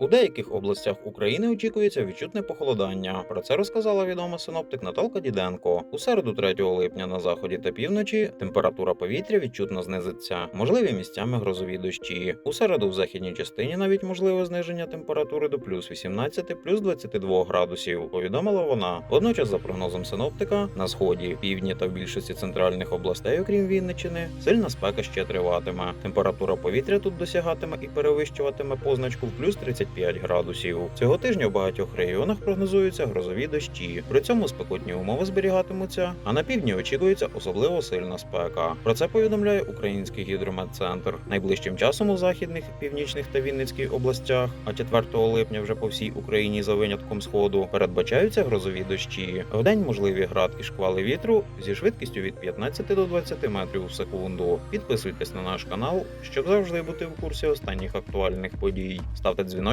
У деяких областях України очікується відчутне похолодання. Про це розказала відома синоптик Наталка Діденко. У середу 3 липня на заході та півночі температура повітря відчутно знизиться. Можливі місцями грозові дощі. У середу в західній частині навіть можливе зниження температури до плюс 18, плюс 22 градусів. Повідомила вона. Водночас, за прогнозом синоптика, на сході, півдні та в більшості центральних областей, окрім Вінниччини, сильна спека ще триватиме. Температура повітря тут досягатиме і перевищуватиме позначку в плюс 35 градусів. Цього тижня в багатьох регіонах прогнозуються грозові дощі. При цьому спекотні умови зберігатимуться, а на півдні очікується особливо сильна спека. Про це повідомляє Український гідрометцентр. Найближчим часом у західних, північних та Вінницькій областях, а 4 липня вже по всій Україні за винятком сходу передбачаються грозові дощі. Вдень можливі град і шквали вітру зі швидкістю від 15 до 20 метрів в секунду. Підписуйтесь на наш канал, щоб завжди бути в курсі останніх актуальних подій. Ставте